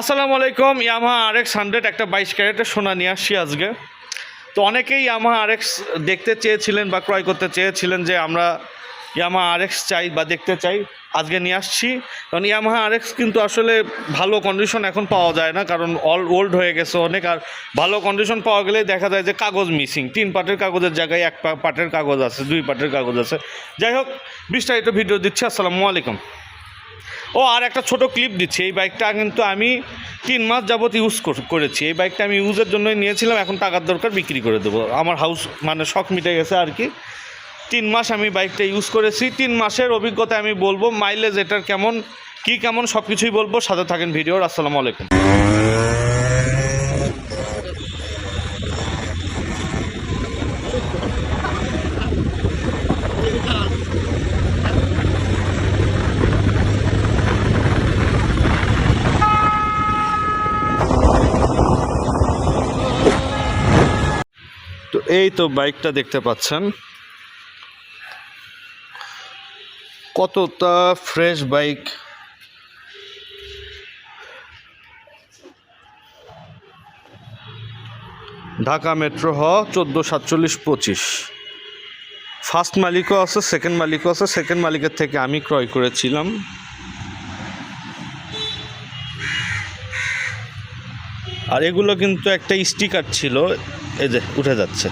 আসসালামু আলাইকুম ইয়ামা আর X hundred একটা বাইশ ক্যারেটের সোনা নিয়ে আসছি আজকে। তো অনেকেই ইয়ামা আর এক্স দেখতে চেয়েছিলেন বা ক্রয় করতে চেয়েছিলেন যে আমরা ইয়ামা আর এক্স চাই বা দেখতে চাই, আজকে নিয়ে আসছি। কারণ ইয়ামাহা আর এক্স কিন্তু আসলে ভালো কন্ডিশন এখন পাওয়া যায় না, কারণ অল ওল্ড হয়ে গেছে অনেক। আর ভালো কন্ডিশন পাওয়া গেলে দেখা যায় যে কাগজ মিসিং তিন পাটের কাগজের জায়গায় এক পাটের কাগজ আছে, দুই পাটের কাগজ আছে। যাই হোক, বিস্তারিত ভিডিও দিচ্ছি। আসসালামু আলাইকুম। ও, আর একটা ছোট ক্লিপ দিচ্ছি। এই বাইকটা কিন্তু আমি তিন মাস যাবত ইউজ করেছি। এই বাইকটা আমি ইউজের জন্যই নিয়েছিলাম, এখন টাকার দরকার বিক্রি করে দেবো। আমার হাউস মানে শখ মিটে গেছে আর কি। তিন মাস আমি বাইকটা ইউজ করেছি। তিন মাসের অভিজ্ঞতা আমি বলব মাইলেজ এটার কেমন, কি কেমন সব কিছুই বলব, সাথে থাকেন ভিডিওর। আসসালামু আলাইকুম। এই তো বাইকটা দেখতে পাচ্ছেন। কতটা ফ্রেশ বাইক ঢাকা মেট্রো হ, চোদ্দ সাতচল্লিশ পঁচিশ। ফার্স্ট মালিকও আছে সেকেন্ড মালিকও আছে সেকেন্ড মালিকের থেকে আমি ক্রয় করেছিলাম। আর এগুলো কিন্তু একটা স্টিকার ছিল। এই যে, উঠে যাচ্ছে।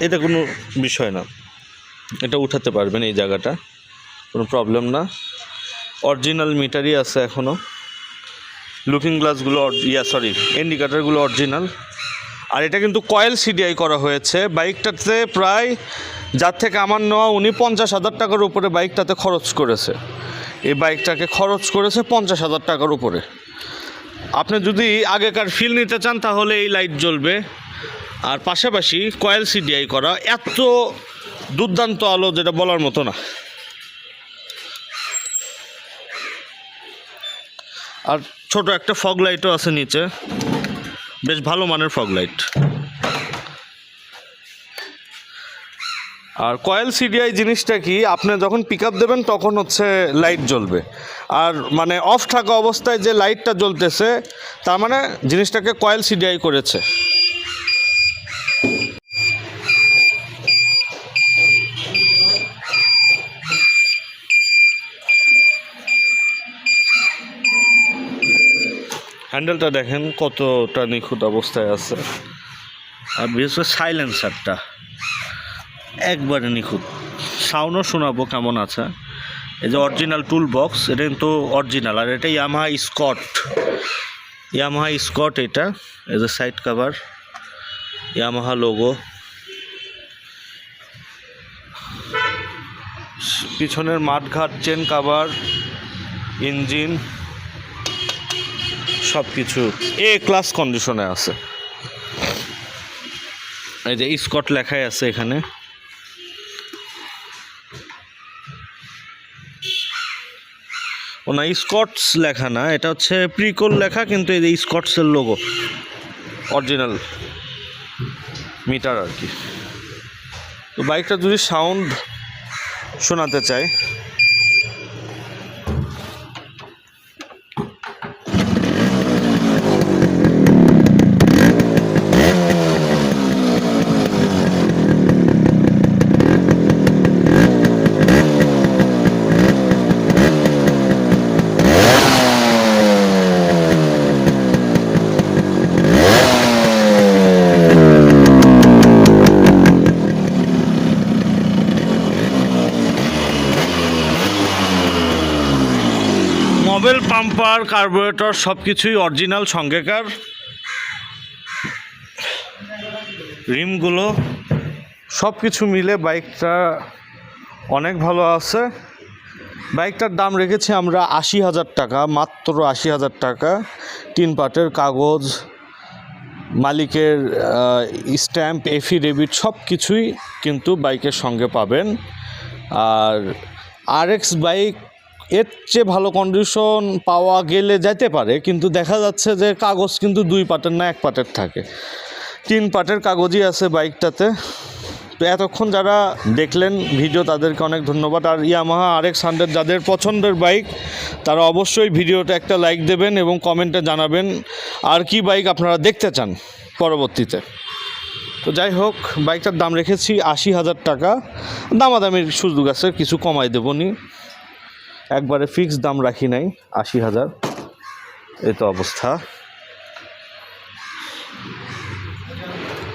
এটা কোনো বিষয় না। এটা উঠাতে পারবেন এই জায়গাটা। কোনো প্রবলেম না। অরিজিনাল মিটারই আছে এখনও লুকিং গ্লাসগুলো ইয়া সরি ইন্ডিকেটারগুলো অরিজিনাল আর এটা কিন্তু কয়েল সিডিআই করা হয়েছে। বাইকটাতে প্রায়, যার থেকে আমার নেওয়া উনি পঞ্চাশ হাজার টাকার উপরে বাইকটাতে খরচ করেছে। এই বাইকটাকে খরচ করেছে পঞ্চাশ হাজার টাকার উপরে। আপনি যদি আগেকার ফিল নিতে চান, তাহলে এই লাইট জ্বলবে। আর পাশাপাশি কয়েল সিডিআই করা, এত দুর্দান্ত আলো যেটা বলার মতো না। আর ছোট একটা ফগ লাইটও আছে নিচে। বেশ ভালো মানের ফগ লাইট আর কয়েল সিডিআই জিনিসটা কি, আপনি যখন পিক দেবেন তখন হচ্ছে লাইট জ্বলবে। আর মানে অফ থাকা অবস্থায় যে লাইটটা জ্বলতেছে, তার মানে জিনিসটাকে কয়েল সিডিআই করেছে। হ্যান্ডেলটা দেখেন কতটা নিখুঁত অবস্থায় আছে। আর বিশেষ করে সাইলেন্সারটা একবারে নিখুঁত। সাউন্ডও শোনাবো কেমন আছে। এই যে অরিজিনাল টুল বক্স এটা কিন্তু অরিজিনাল আর এটা ইয়ামাহা স্কট ইয়ামাহা স্কট এটা, এই যে সাইড কাভার ইয়ামাহা লোগো পিছনের মাঠঘাট চেন কাভার ইঞ্জিন সব কিছু এ ক্লাস কন্ডিশনে আছে। এই যে স্কট লেখাই আছে এখানে। না স্কটস লেখা না, এটা হচ্ছে প্রিকল লেখা, কিন্তু এই স্কটসের লোগো অরিজিনাল মিটার আর কি। তো বাইকটা যদি সাউন্ড শোনাতে চাই মোবাইল পাম্পার, কার্বোরেটর সব কিছুই অরিজিনাল সঙ্গেকার। রিমগুলো সব কিছু মিলে বাইকটা অনেক ভালো আছে। বাইকটার দাম রেখেছি আমরা আশি হাজার টাকা, মাত্র আশি হাজার টাকা। তিন পাটের কাগজ, মালিকের স্ট্যাম্প, এফিডেভিট সব কিছুই কিন্তু বাইকের সঙ্গে পাবেন। আর আরএক্স বাইক এর চেয়ে ভালো কন্ডিশন পাওয়া গেলে যেতে পারে, কিন্তু দেখা যাচ্ছে যে কাগজ কিন্তু দুই পাটের না, এক পাটের থাকে। তিন পাটের কাগজই আছে বাইকটাতে। তো এতক্ষণ যারা দেখলেন ভিডিও, তাদেরকে অনেক ধন্যবাদ। আর ইয়ামাহা আর এক্স হান্ড্রেড যাদের পছন্দের বাইক, তারা অবশ্যই ভিডিওটা একটা লাইক দেবেন এবং কমেন্টে জানাবেন, আর কি বাইক আপনারা দেখতে চান পরবর্তীতে। তো যাই হোক, বাইকটার দাম রেখেছি আশি হাজার টাকা। দামাদামির সুযোগ আছে, কিছু কমাই দেবনি একবারে ফিক্স দাম রাখি নাই, আশি হাজার। এ তো অবস্থা।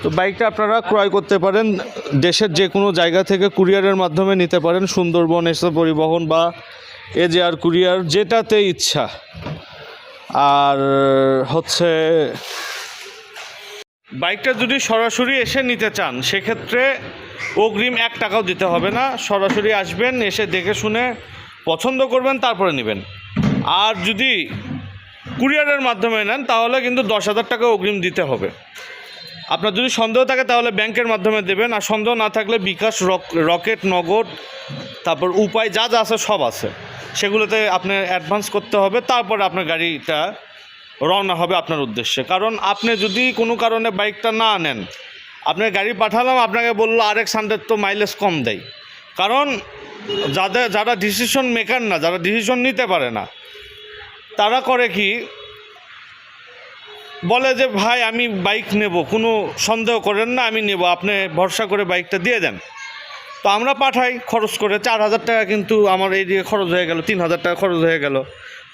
তো বাইকটা আপনারা ক্রয় করতে পারেন, দেশের যে কোনো জায়গা থেকে কুরিয়ারের মাধ্যমে নিতে পারেন, সুন্দরবন এসে পরিবহন বা এজেআর কুরিয়ার, যেটাতে ইচ্ছা। আর হচ্ছে বাইকটা যদি সরাসরি এসে নিতে চান, সেক্ষেত্রে অগ্রিম এক টাকাও দিতে হবে না। সরাসরি আসবেন, এসে দেখে শুনে পছন্দ করবেন, তারপরে নেবেন। আর যদি কুরিয়ারের মাধ্যমে নেন, তাহলে কিন্তু দশ হাজার টাকা অগ্রিম দিতে হবে। আপনার যদি সন্দেহ থাকে, তাহলে ব্যাংকের মাধ্যমে দেবেন। আর সন্দেহ না থাকলে বিকাশ, রক- রকেট, নগদ, তারপর উপায় যা যা আছে সব আছে। সেগুলোতে আপনি অ্যাডভান্স করতে হবে, তারপরে আপনার গাড়িটা রওনা হবে আপনার উদ্দেশ্যে। কারণ আপনি যদি কোনো কারণে বাইকটা না নেন আপনার গাড়ি পাঠালাম, আপনাকে বলল আরেক এক্স হান্ড্রেড তো মাইলেজ কম দেয়। কারণ যাদের, যারা ডিসিশন মেকার না, যারা ডিসিশন নিতে পারে না, তারা করে কি? বলে যে, ভাই, আমি বাইক নেব, কোনো সন্দেহ করেন না, আমি নেব, আপনি ভরসা করে বাইকটা দিয়ে দেন। তো আমরা পাঠাই, খরচ করে চার হাজার টাকা কিন্তু আমার এই দিকে খরচ হয়ে গেল, তিন হাজার টাকা খরচ হয়ে গেল।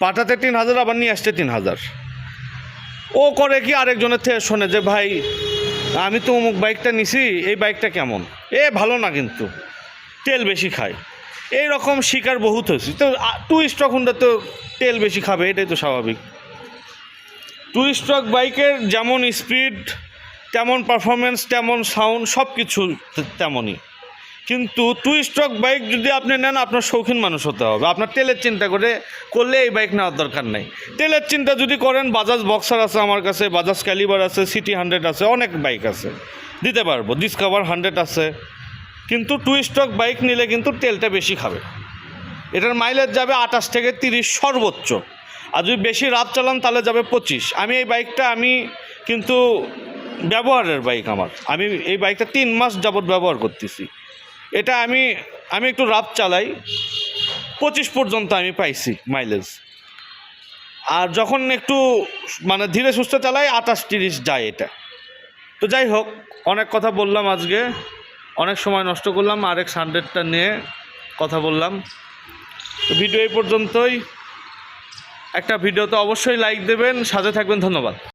পাঠাতে তিন হাজার, আবার নিয়ে আসতে তিন হাজার। ও করে কি আরেকজনের থেকে শোনে যে, ভাই, আমি তো অমুক বাইকটা নিছি, এই বাইকটা কেমন? এ ভালো না কিন্তু, তেল বেশি খায়। এই রকম শিকার বহুত হয়েছে। তো টু স্টক হুন্ডা তো তেল বেশি খাবে, এটাই তো স্বাভাবিক। টু স্ট্রক বাইকের যেমন স্পিড তেমন পারফরমেন্স তেমন সাউন্ড সব কিছু তেমনই। কিন্তু টু স্ট্রক বাইক যদি আপনি নেন, আপনার শৌখিন মানুষ হতে হবে। আপনার তেলের চিন্তা করে, করলে এই বাইক নেওয়ার দরকার নেই। তেলের চিন্তা যদি করেন বাজাজ বক্সার আছে আমার কাছে বাজাজ ক্যালিবার আছে সিটি হান্ড্রেড আছে, অনেক বাইক আছে। দিতে পারব। ডিসকভার হান্ড্রেড আছে। কিন্তু টু স্ট্রোক বাইক নিলে কিন্তু তেলটা বেশি খাবে। এটার মাইলেজ যাবে আঠাশ থেকে তিরিশ সর্বোচ্চ। আর যদি বেশি রাত চালান, তাহলে যাবে পঁচিশ। আমি এই বাইকটা আমি কিন্তু ব্যবহারের বাইক আমার। আমি এই বাইকটা তিন মাস যাবত ব্যবহার করতেছি। এটা আমি আমি একটু রাত চালাই, পঁচিশ পর্যন্ত আমি পাইছি মাইলেজ আর যখন একটু মানে ধীরে সুস্থ চালাই, আঠাশ তিরিশ যায় এটা। তো যাই হোক, অনেক কথা বললাম আজকে। অনেক সময় নষ্ট করলাম, আরেক সানডেটটা নিয়ে কথা বললাম। তো ভিডিও এই পর্যন্তই। একটা ভিডিওতে অবশ্যই লাইক দেবেন, সাথে থাকবেন, ধন্যবাদ।